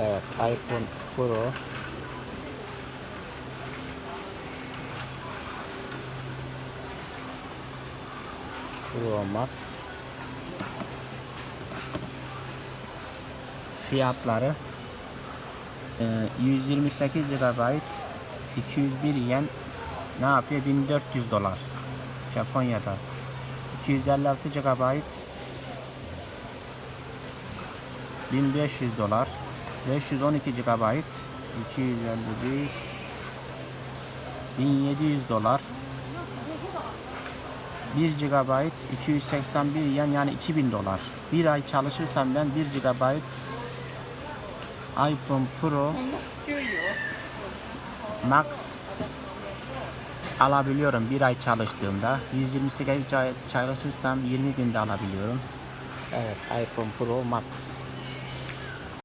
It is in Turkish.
Evet iPhone Pro. Pro Max. Fiyatları e, 128 GB 201 yen ne yapıyor? 1400 dolar. Japonya'da. 256 GB 1500 dolar 512 GB 251 1700 dolar. 1 GB 281 yen yani 2000 dolar. Bir ay çalışırsam ben 1 GB iPhone Pro Max alabiliyorum bir ay çalıştığımda. 128 ay çalışırsam 20 günde alabiliyorum. Evet iPhone Pro Max